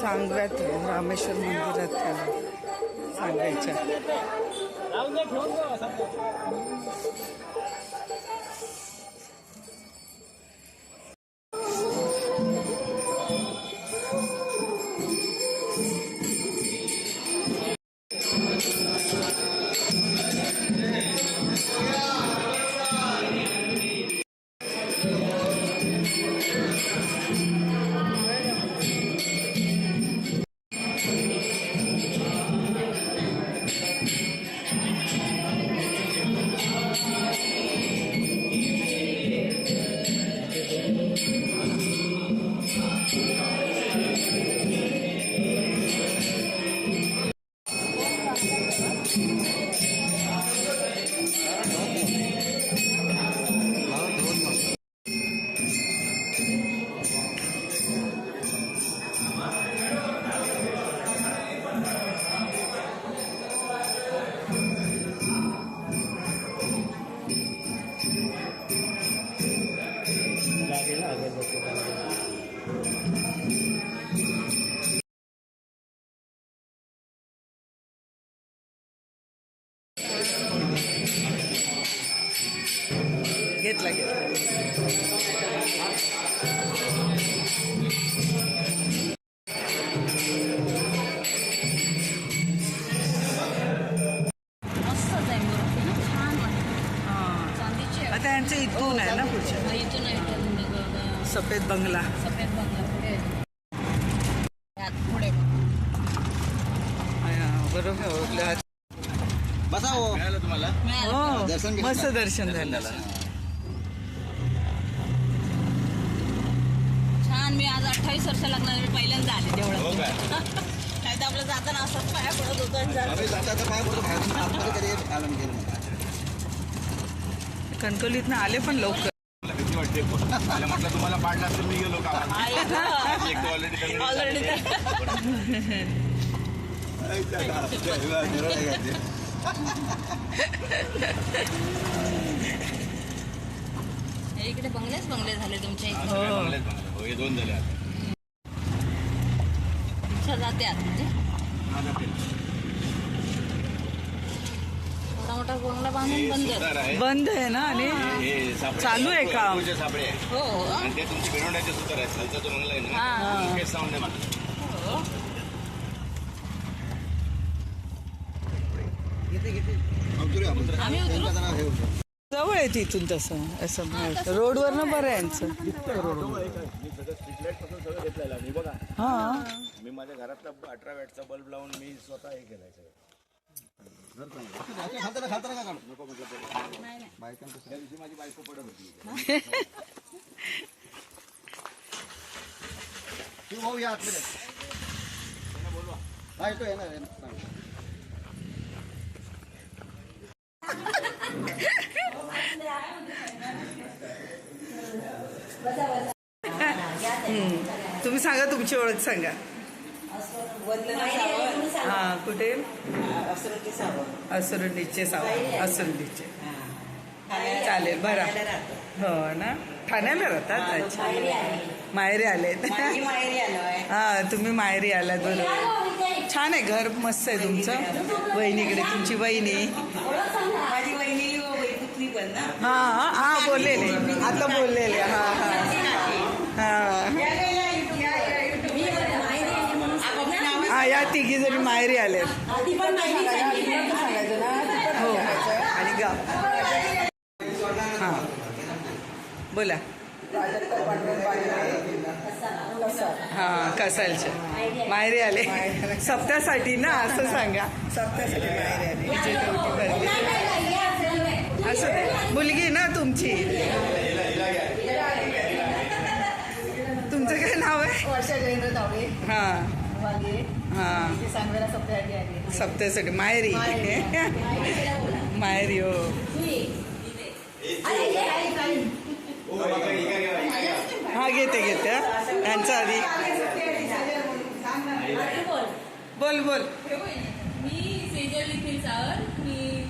सांगव्यात रामेश्वर मंदिरात त्याला सांगायच्या. इथून आहे ना पुढच्या? हा, इथून आहे सफेद बंगला. सफेद बंगला पुढे. पुढे. हा, बरोबर ओळखलं. बसा हो तुम्हाला. हो. मस्त दर्शन झालं. छान मी आज अठ्ठावीस वर्ष लागणार मी पहिल्यांदा आले हो तेवढं काय काय तर आपलं जाताना असंच पाया पडत होतं जात पाय पडतो बाहेर आतमध्ये कधी आलं नाही गेलं कणकवलीतनं आले पण लवकर. मला भीती वाटते. मला म्हटलं तुम्हाला पाडला तर मी गेलो का आहे ना. ऑलरेडी ऑलरेडी हे इकडे बंगलेच बंगले झाले तुमच्या इथे हो. हे दोन झाले आता. इच्छा जाते आत म्हणजे? पेन. मोठा बंगला बांधून बंद आहे. बंद आहे ना आणि हे. सापळे चालू आहे काम. लाकूडचे सापळे आहे हो हो. आणि ते तुमचे सुतार आहे खालचा जो बंगला आहे हा. ना हो. आम्ही उतरू? जवळ आहे तिथून तसं. असं म्हणायचं. रोडवरनं बरं आहे यांचं. मी सगळं स्ट्रीट लाइटपासून सगळं घेतलेलं आहे. मी बघा. हा. मी माझ्या घरातला अठरा वॅटचा बल्ब लावून मी स्वतः हे केलाय सगळं. भाऊ या आतमध्ये येणार तुम्ही सांगा तुमची ओळख सांगा. हा कुठे? असुरंडीचे सावंत असुरंडीचे चालेल बरं. हो ना? ठाण्याला राहतात? अच्छा. माहेरी आले. हा तुम्ही माहेरी आलात बरोबर छान आहे घर मस्त आहे तुमचं. वहिनीकडे तुमची वहिनी माझी वहिनी ना. हा बोललेले. आता बोललेले हा हा हा हा या तिघी जणी माहेरी आले हो आणि गाव हा. बोला. हा कसालच्या माहेरी आले. सप्त्यासाठी ना असं सांगा. सप्त्यासाठी माहेरी आले. असं. मुलगी ना तुमची? तुमचं काय नाव आहे? वर्षा जयेंद्र तावडे. हा. हा. सांगवेला सप्त्यासाठी माहेरी. माहेरी. हो. हा घेते घेते हा. यांचा आधी. बोल. बोल मी सेजल निखिल सावर मी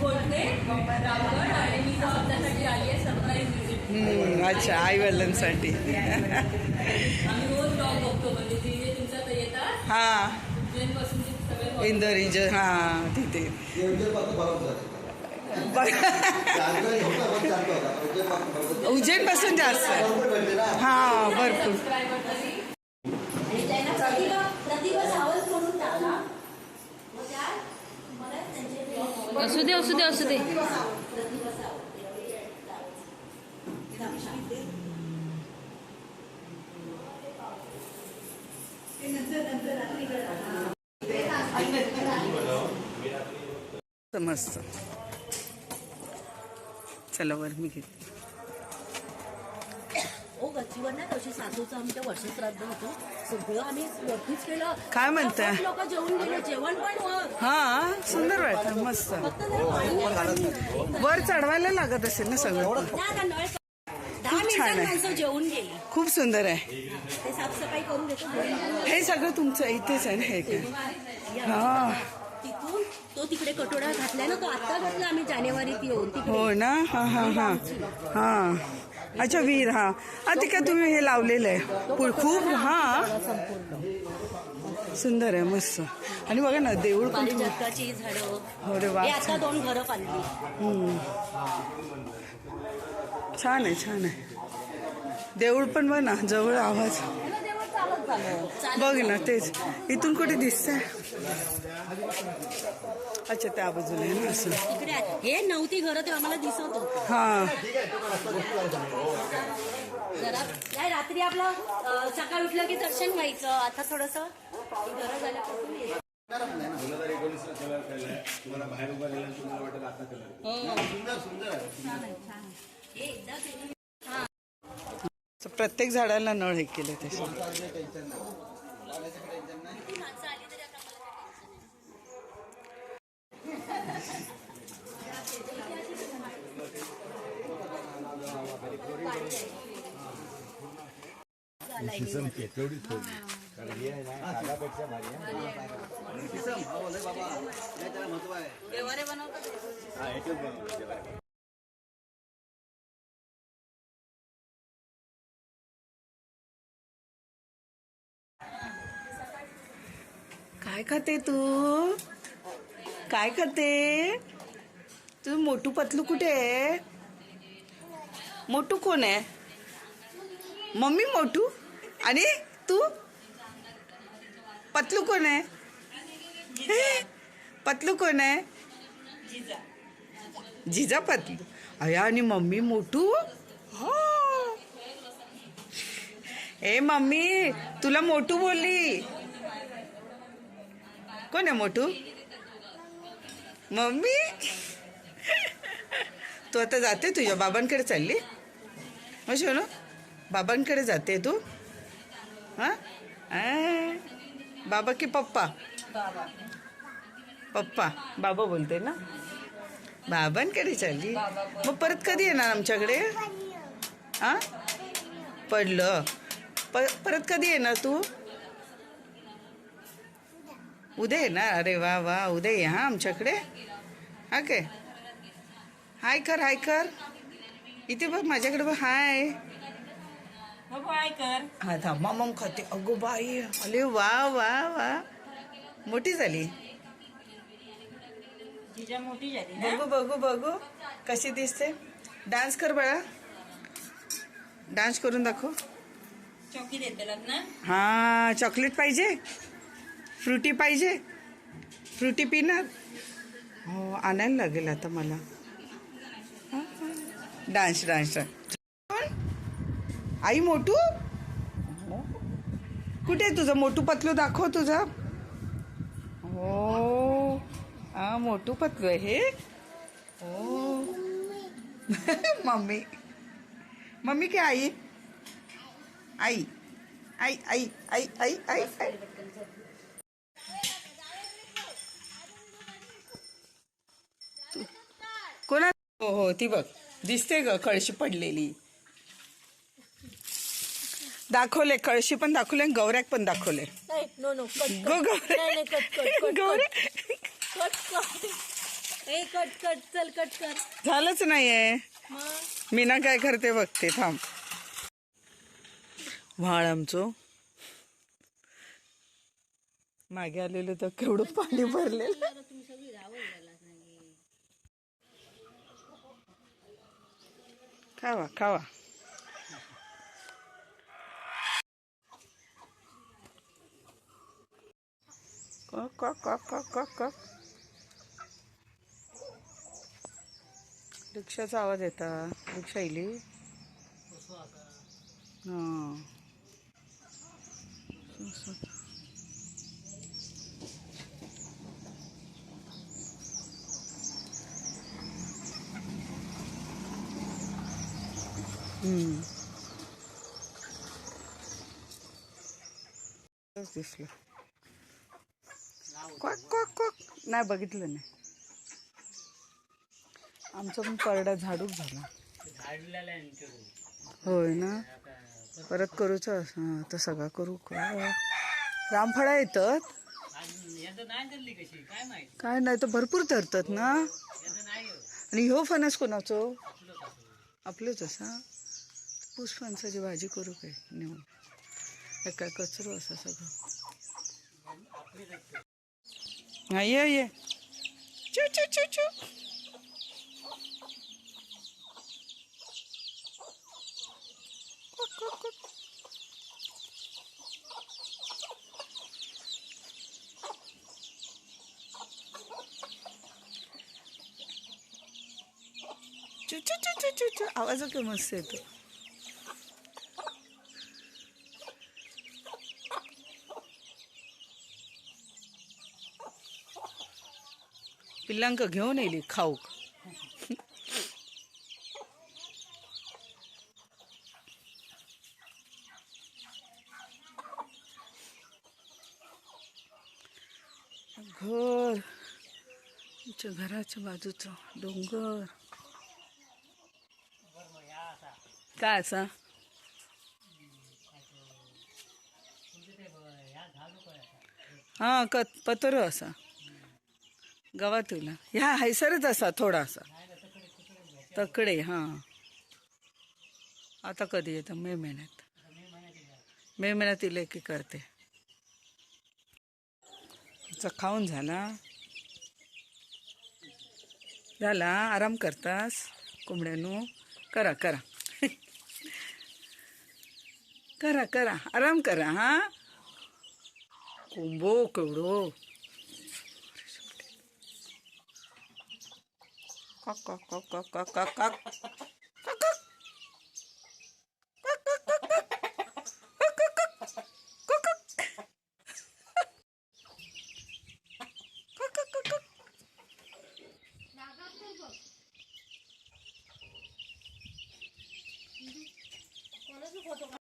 बोलते रामगड आणि मी जबाबदारीसाठी आली आहे सरप्राईज विजिट हम्म, अच्छा आई वडिलांसाठी. हां. इंदोर इंजन हां तिथे. उज्जैनपासून जास्त. हां भरपूर. असू दे असू दे असू दे. मस्त चला वर मी घेते. काय म्हणत? हा. सुंदर वाटत मस्त. वर चढवायला लागत असेल ना सगळं. खूप छान आहे. जेवून खूप सुंदर आहे. ते साफसफाई करून देतो. हे सगळं तुमचं इथेच आहे ना हे काय? हा. तिथून तो तिकडे कटोरा घातलाय ना तो आता घातला आम्ही जानेवारीत येऊन तिकडे हो ना? हा हा हा. हा. अच्छा वीर हा. हा ते काय तुम्ही हे लावलेलं आहे? पु- खूप हा. सुंदर आहे मस्त. आणि बघा ना देऊळ पण खूप- पारिजातकाची झाडं. अरे वा. हे आता दोन घरं पाडली छान आहे छान आहे. देऊळ पण बघ ना जवळ आवाज. बघ ना तेच. इथून कुठे दिसतंय? अच्छा त्या बाजूला आहे ना असं. तिकडे आहे. हे नव्हती घरं ते आम्हाला दिसत हा. नाही रात्री आपलं सकाळ उठलं की दर्शन व्हायचं. आता थोडस घरं झाल्यापासून हे- हे. एकदा केलं. असं प्रत्येक झाडाला नळ हे केलं ते माणसं काय खाते तू? काय खाते? तू मोटू पतलू कुठे आहे? मोटू कोण आहे? मम्मी मोटू? आणि तू? पतलू कोण आहे? पतलू कोण आहे? जिजा पतलू. अया आणि मम्मी मोटू? हो. ए मम्मी तुला मोटू बोलली. कोण आहे मोटू मम्मी? तू आता जाते तुझ्या बाबांकडे चालली? हो शोनू? बाबांकडे जाते तू? हां? बाबा की पप्पा? पप्पा. बाबा बोलते ना? बाबांकडे चालली? मग परत कधी येणार आमच्याकडे? हां पडलं. प परत कधी येणार तू? उद्या येणार अरे वा वा उद्या ये हा आमच्याकडे. हा काय? हाय कर हाय कर. इथे बघ माझ्याकडे बघ. हाय काय कर. हा थांब. मम खाते. अगो बाई. अरे वा वा वा. मोठी झाली. तिच्या मोठी झाली ना? बघू बघू बघू. कशी दिसते? डान्स कर बाळा. डान्स करून दाखव. चौकी देते लग्न? हा चॉकलेट पाहिजे? फ्रुटी पाहिजे? फ्रुटी पिणार? हो आणायला लागेल आता मला. Dance dance dance. कोण? आई मोटू? कुठे आहे तुझं? मोटू पतलू दाखव तुझा. हो. हा मोटू पतलू आहे हे. हो. मम्मी. मम्मी काय आई आई? आई. आई आई आई आई आई. ती बघ. दिसते ग कळशी पडलेली. दाखवले कळशी पण दाखवले गौऱ्याक पण दाखवले. झालंच नाहीये. मी ना काय करते बघते थांब. व्हाळ आमचो. मागे आलेलं तर केवढं पाणी भरलेलं. खावा खावा कॉक कॉक कॉक कॉक कॉक कॉक रिक्षाचा आवाज येता. रिक्षा येयली हां. दिसलं. क्वाक क्वाक क्वाक. नाही बघितलं नाही. आमचा पण परडा झाडूक झाला. होय ना? परत करूच हां तर सगळा करू का? रामफळा येतात. काय नाही तर भरपूर धरतात ना? आणि ह्यो फणस कोणाचो? आपलंच असा. पुष्पांसाची भाजी करू काय नेऊन? एका कचरो असा सगळं. हा ये ये. चू चू चू चू. चू चू चू चू चू आवाज काय मस्त येतो. पिल्लांक घेऊन येली खाऊक. घर. आमच्या घराच्या बाजूचं डोंगर. काय असा? हा क पत्र असा. गावातला. ह्या हैसरच असा थोडासा. तकडे हा. आता कधी येतं? मे महिन्यात. मे महिन्यात इले की करते. खाऊन झाला. झाला? आराम करतास? कोंबड्यानू? करा करा. करा करा. आराम करा हा. कोंबो केवढो. कॉक कॉक कॉक कॉक कॉक कॉक कॉक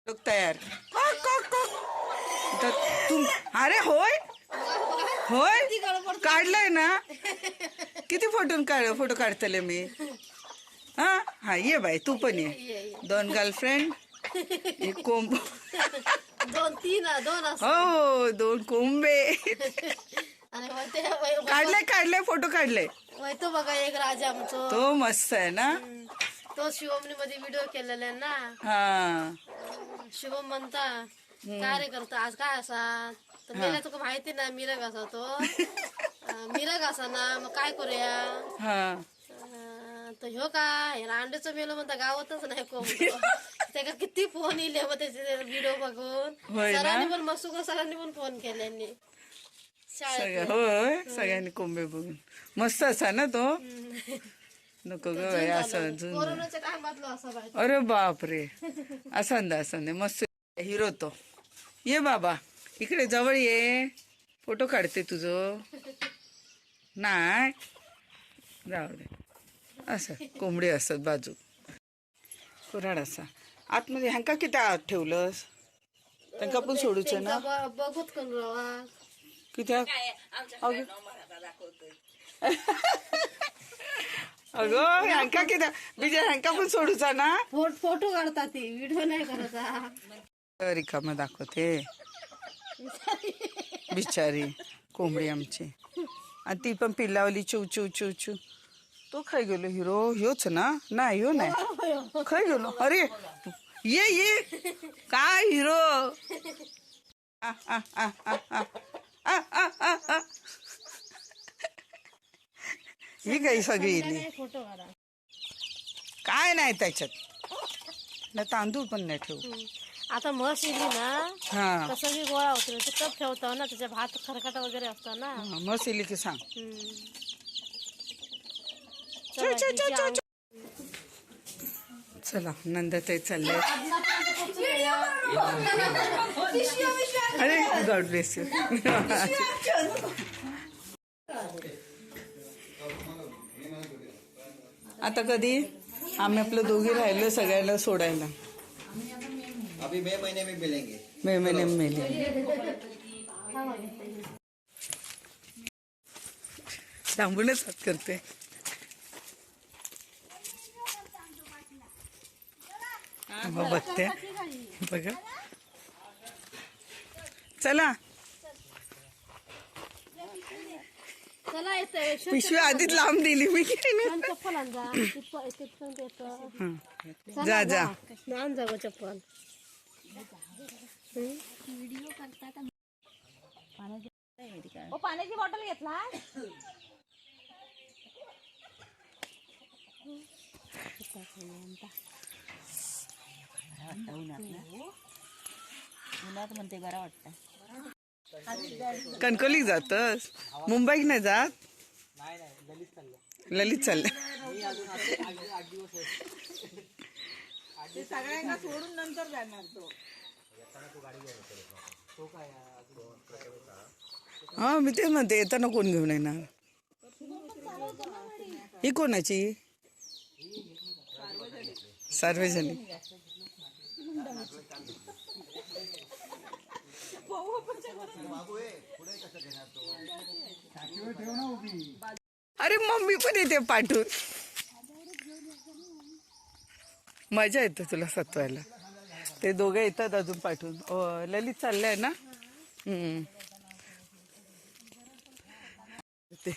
लोक तयार कॉक कॉक कॉक तर तुम अरे होय होय काढलंय ना किती फोटो काढ फोटो काढतले मी. हा? हा ये बाई तू पण ये. दोन गर्लफ्रेंड एक कोंब. दोन तीन दोन हो दोन कोंबे. काढले काढले फोटो काढले. तो बघा एक राजा आमचो. तो मस्त आहे ना? तो शिवमनी मध्ये व्हिडिओ केलेला आहे ना? हा. शिवम म्हणता काय रे करतो? आज काय असा? तर मला तुका माहिती ना मिरग असा तो मिरग असा ना मग काय करूया? हा. अं, तर ह्यो काय रांडेचं मेलो म्हणता गावातच नाही कोण. त्याका किती फोन येले मग त्याचे व्हिडिओ बघून. होय ना? सरांनी पण मसुका सरांनी पण फोन केल्यानी शाळेत. सगळं होय सगळ्यांनी कोंबे बघून. मस्त असा ना तो? नको ग बाई, असं कोरोनाच्या टायमातलो असा अरे बापरे. असंद असंद. मस्त. हिरो तो. ये बाबा इकडे जवळ ये. फोटो काढते तुझं. नाही. जाऊ दे. असं कोंबडी असत बाजू. कुऱ्हाड असा. आतमध्ये ह्यांका किती आत ठेवलंस? त्यांका पण सोडूचं ना? बघूत कित्याक अगं. अगं ह्यांका कित्याक बिजा ह्यांका पण सोडूचा ना? फोट- फोटो काढता ती व्हिडिओ नाही करायचा रिकामा दाखवते. बिचारी कोंबडी आमची. आणि ती पण पिल्लावली चिव चिव चिव चिव तो खाय गेलो हिरो ह्योच ना? नाही ह्यो नाही. खाय गेलो. अरे ये ये. काय हिरो? आ, आ, ही काही सगळी इली. काय नाही त्याच्यात. ना तांदूळ पण नाही ठेवू. आता म्हस इली ना हा. तसं मी गोळा होतो ते कप ठेवतो ना त्याच्या भात खरकटा वगैरे असतो ना. मस्त इली की सांग. हम्म. चल, चल, चल, चला, चल, चला नंदताई चालले. अरे गॉड ब्लेस यू आता कधी आम्ही आपलं दोघी राहिलो सगळ्यांना सोडायला. अभी मे महीने में मिलेंगे। मे महिने मेले थांबूनच हात करते बघते बघा चला। पिशवी आधीच लांब दिली मी चप्पल जा। जा आण जा गं चप्पल पाण्याची बॉटल घेतला उन्हात म्हणते बरा वाटतं कणकोली जातस मुंबईत नाही जात ललित चाललं सगळ्यांना सोडून नंतर जाणार तो. हा मी तेच म्हणते येताना कोण घेऊन येणार? ही कोणाची? सार्वजनिक. अरे मम्मी पण येते पाठवून मजा येते तुला सत्वायला. ते दोघे येतात अजून पाठवून. ललित चाललंय ना? ते